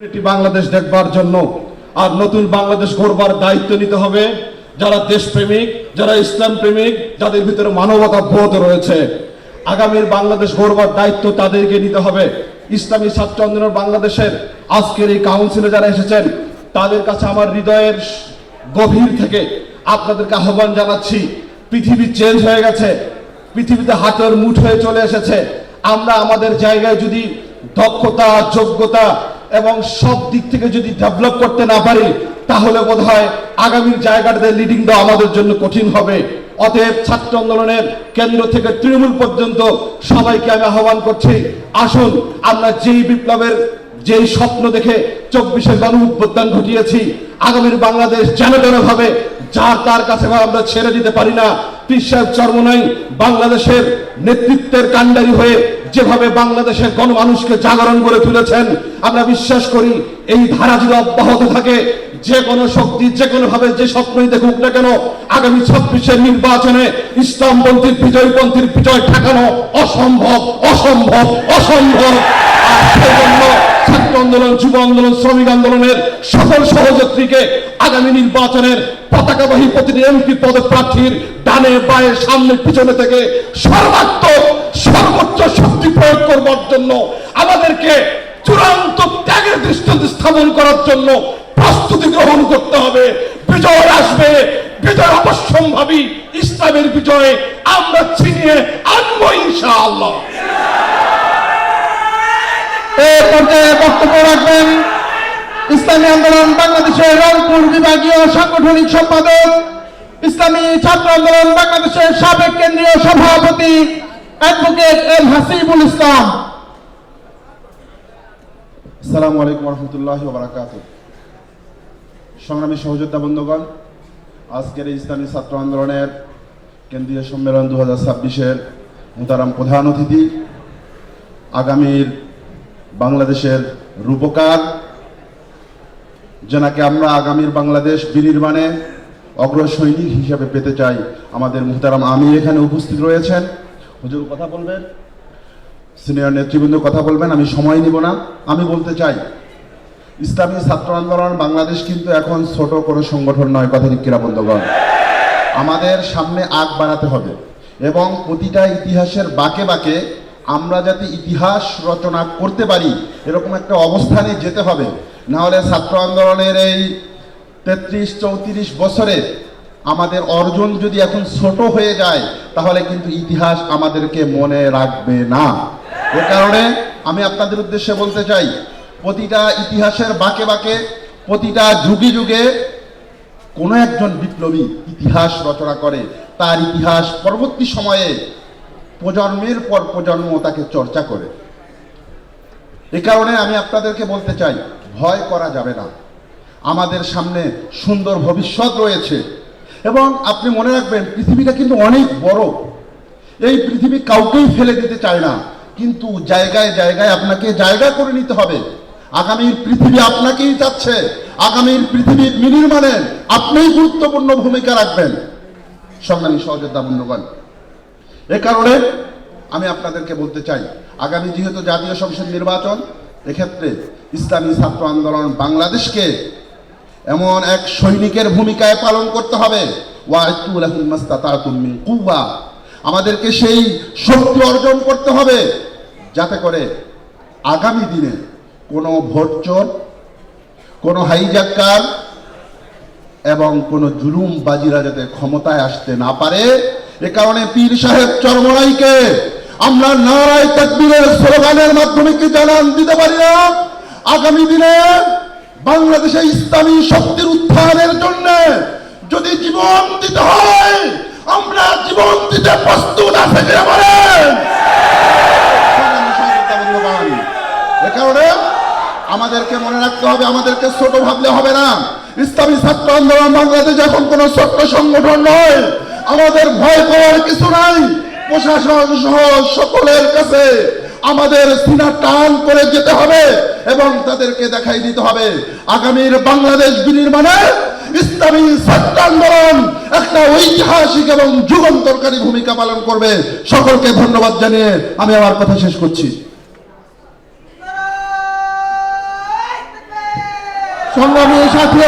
একটি বাংলাদেশ দেখবার জন্য। আর নতুন বাংলাদেশ গড়বার দায়িত্ব নিতে হবে যারা দেশপ্রেমিক, যারা ইসলাম প্রেমিক যাদের ভিতরে মানবতা বোধ রয়েছে। আগামীর বাংলাদেশ গড়বার দায়িত্ব তাদেরকে নিতে হবে। ইসলামী ছাত্র আন্দোলন বাংলাদেশের আজকের এই কাউন্সিলে যারা এসেছেন, তাদের কাছে আমার হৃদয়ের গভীর থেকে আপনাদেরকে আহ্বান জানাচ্ছি, পৃথিবী চেঞ্জ হয়ে গেছে, পৃথিবীতে হাতের মুঠ হয়ে চলে এসেছে। আমরা আমাদের জায়গায় যদি দক্ষতা, যোগ্যতা এবং সব দিক থেকে যদি ডেভেলপ করতে না পারি, তাহলে বোধ হয় আগামীর জায়গাটাতে লিডিং দেওয়া আমাদের জন্য কঠিন হবে। অতএব ছাত্র আন্দোলনের কেন্দ্র থেকে তৃণমূল পর্যন্ত সবাইকে আমি আহ্বান করছি, আসুন আমরা যেই বিপ্লবের যেই স্বপ্ন দেখে চব্বিশে গণ উদ্বোধন ঘটিয়েছি, আগামীর বাংলাদেশ যেন ভাবে যার তার কাছে আমরা ছেড়ে দিতে পারি না। পীর সাহেব চর্মনাই বাংলাদেশের নেতৃত্বের কাণ্ডারি হয়ে যেভাবে বাংলাদেশের গণমানুষকে জাগরণ করে তুলেছেন, আমরা বিশ্বাস করি এই ধারা যদি অব্যাহত থাকে, যে কোনো শক্তি, যে কোনো ভাবে যে স্বপ্নই দেখুক না কেন, আগামী ছাব্বিশের নির্বাচনে ইসলামপন্থীর বিজয়পন্থীর বিজয় ঠেকানো অসম্ভব অসম্ভব অসম্ভব। আর সেজন্য ছাত্র আন্দোলন, যুব আন্দোলন, শ্রমিক আন্দোলনের সকল সহযাত্রীকে আগামী নির্বাচনের পতাকাবাহী প্রতিটি এমপি পদপ্রার্থীর ডানে, বায়ে, সামনে, পিছনে থেকে সর্বাত্মক, সর্বোচ্চ শক্তি প্রয়োগ করবার জন্য, আমাদেরকে চূড়ান্ত ত্যাগের দৃষ্টান্ত স্থাপন করার জন্য প্রস্তুতি গ্রহণ করতে হবে। বিজয় আসবে, বিজয় অবশ্যম্ভাবী, ইসলামের বিজয়ে আমরা ছিনিয়ে আনব ইনশাআল্লাহ। পর্যায়ে বক্তব্য রাখবেন। ইসলামী আন্দোলন বাংলাদেশের রংপুর বিভাগীয় সাংগঠনিক সম্পাদক, ইসলামী ছাত্র আন্দোলন বাংলাদেশের সাবেক কেন্দ্রীয় সভাপতি অ্যাডভোকেট এম হাসিবুল ইসলাম। আসসালামু আলাইকুম রহমতুল্লাহ বারাকাত সংগ্রামী সহযোদ্ধা বন্ধুগণ, আজকের ইসলামী ছাত্র আন্দোলনের কেন্দ্রীয় সম্মেলন দু হাজার ছাব্বিশের মোতারাম প্রধান অতিথি, আগামীর বাংলাদেশের রূপকার, যেনাকে আমরা আগামীর বাংলাদেশ বিনির্মাণে অগ্রসৈনিক হিসাবে পেতে চাই, আমাদের মুহতারাম আমি এখানে উপস্থিত রয়েছেন। হুজুর কথা বলবেন? সিনিয়র নেতৃবৃন্দ কথা বলবেন? আমি সময় নিব না। আমি বলতে চাই, ইসলামী ছাত্র আন্দোলন বাংলাদেশ কিন্তু এখন ছোট কোনো সংগঠন নয়, কথা কিরা বন্ধুগণ? আমাদের সামনে আগ বাড়াতে হবে এবং প্রতিটা ইতিহাসের বাকে বাকে আমরা যাতে ইতিহাস রচনা করতে পারি, এরকম একটা অবস্থানে যেতে হবে। না হলে ছাত্র আন্দোলনের এই তেত্রিশ, চৌত্রিশ বছরে আমাদের অর্জন যদি এখন ছোট হয়ে যায়, তাহলে কিন্তু ইতিহাস আমাদেরকে মনে রাখবে না। এ কারণে আমি আপনাদের উদ্দেশ্যে বলতে চাই, প্রতিটা ইতিহাসের বাঁকে বাঁকে, প্রতিটা যুগে যুগে কোনো একজন বিপ্লবী ইতিহাস রচনা করে, তার ইতিহাস পরবর্তী সময়ে প্রজন্মের পর প্রজন্ম তাকে চর্চা করে। এ কারণে আমি আপনাদেরকে বলতে চাই, ভয় করা যাবে না। আমাদের সামনে সুন্দর ভবিষ্যৎ রয়েছে এবং আপনি মনে রাখবেন, পৃথিবীটা কিন্তু অনেক বড়। এই পৃথিবী কাউকেই ফেলে দিতে চায় না, কিন্তু জায়গায় জায়গায় আপনাকে জায়গা করে নিতে হবে। আগামীর পৃথিবী আপনাকেই চাচ্ছে, আগামীর পৃথিবীর বিনির্মাণে আপনিই গুরুত্বপূর্ণ ভূমিকা রাখবেন। সংগ্রামী সহযোদ্ধা বন্ধুগণ এ কারণে আমি আপনাদেরকে বলতে চাই, আগামী যেহেতু জাতীয় সংসদ নির্বাচন, এক্ষেত্রে ইসলামী ছাত্র আন্দোলন বাংলাদেশকে এমন এক সৈনিকের ভূমিকায় পালন করতে হবে। আমাদেরকে সেই শক্তি অর্জন করতে হবে, যাতে করে আগামী দিনে কোনো ভোট চোর, কোনো হাইজাক্কার এবং কোনো জুলুম বাজিরা যাতে ক্ষমতায় আসতে না পারে। এ কারণে পীর সাহেব চরমরাইকে আমরা নারায় তাকবীরের স্লোগানের মাধ্যমে কি জানান দিতে পারি না? আগামী দিনে বাংলাদেশে ইসলামী শক্তির উত্থানের জন্য যদি জীবন দিতে হয়, আমরা জীবন দিতে প্রস্তুত আছে কিনা বলেন? এ কারণে আমাদেরকে মনে রাখতে হবে, আমাদেরকে ছোট ভাবলে হবে না। ইসলামী ছাত্র আন্দোলন বাংলাদেশ এখন কোনো ছোট্ট সংগঠন নয়। আমাদের ভয় করার কিছু নাই। প্রশাসন সহ সকলের কাছে আমাদের সিনা টান করে যেতে হবে এবং তাদেরকে দেখাই দিতে হবে। আগামীর বাংলাদেশ বিনির্মাণে ইসলামী ছাত্র আন্দোলন একটা ঐতিহাসিক এবং যুগান্তরকারী ভূমিকা পালন করবে। সকলকে ধন্যবাদ জানিয়ে আমি আমার কথা শেষ করছি। সংগ্রামী সাথী